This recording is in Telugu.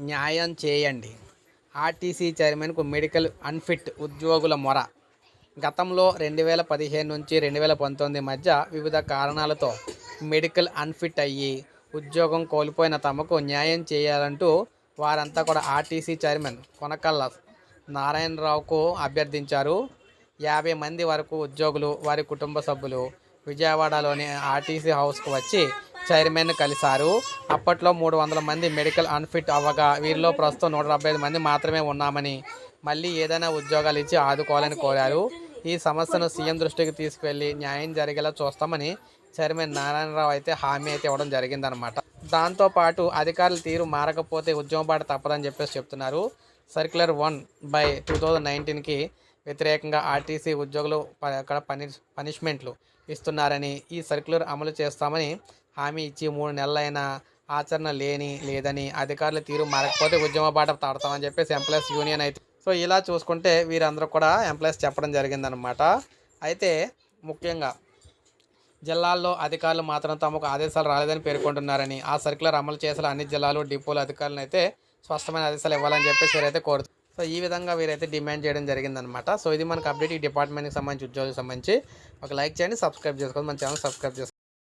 న్యాయం చేయండి. ఆర్టీసీ చైర్మన్కు మెడికల్ అన్ఫిట్ ఉద్యోగుల మొర. గతంలో రెండు వేల పదిహేను నుంచి రెండు వేల పంతొమ్మిది మధ్య వివిధ కారణాలతో మెడికల్ అన్ఫిట్ అయ్యి ఉద్యోగం కోల్పోయిన తమకు న్యాయం చేయాలంటూ వారంతా కూడా ఆర్టీసీ చైర్మన్ కొనకళ్ళ నారాయణరావుకు అభ్యర్థించారు. యాభై మంది వరకు ఉద్యోగులు వారి కుటుంబ సభ్యులు విజయవాడలోని ఆర్టీసీ హౌస్కు వచ్చి చైర్మన్ కలిశారు. అప్పట్లో మూడు వందల మంది మెడికల్ అన్ఫిట్ అవ్వగా వీరిలో ప్రస్తుతం నూట డెబ్బై ఐదు మంది మాత్రమే ఉన్నామని మళ్ళీ ఏదైనా ఉద్యోగాలు ఇచ్చి ఆదుకోవాలని కోరారు. ఈ సమస్యను సీఎం దృష్టికి తీసుకువెళ్ళి న్యాయం జరిగేలా చూస్తామని చైర్మన్ నారాయణరావు అయితే హామీ అయితే ఇవ్వడం జరిగిందనమాట దాంతోపాటు అధికారుల తీరు మారకపోతే ఉద్యమ బాట తప్పదని చెప్పేసి చెప్తున్నారు. Circular one by two thousand నైన్టీన్కి వ్యతిరేకంగా ఆర్టీసీ ఉద్యోగులు అక్కడ పని పనిష్మెంట్లు ఇస్తున్నారని ఈ సర్క్యులర్ అమలు చేస్తామని హామీ ఇచ్చి మూడు నెలలైనా ఆచరణ లేని లేదని అధికారుల తీరు మారకపోతే ఉద్యమ బాట తాడతామని చెప్పేసి ఎంప్లాయీస్ యూనియన్ అయితే సో ఇలా చూసుకుంటే వీరందరూ కూడా ఎంప్లాయీస్ చెప్పడం జరిగిందనమాట అయితే ముఖ్యంగా జిల్లాల్లో అధికారులు మాత్రం తమకు ఆదేశాలు రాలేదని పేర్కొంటున్నారని ఆ సర్క్యులర్ అమలు చేసేలా అన్ని జిల్లాలు డిపోల అధికారులను అయితే స్పష్టమైన ఆదేశాలు ఇవ్వాలని చెప్పేసి వీరైతే కోరుతారు సో ఈ విధంగా వీరైతే డిమాండ్ చేయడం జరిగిందనమాట సో ఇది మనకు అప్డేట్ ఈ డిపార్ట్మెంట్కి సంబంధించి ఉద్యోగులకు సంబంధించి. ఒక లైక్ చేయండి సబ్స్క్రైబ్ చేసుకోండి మన ఛానల్ సబ్స్క్రైబ్ చేసుకోండి.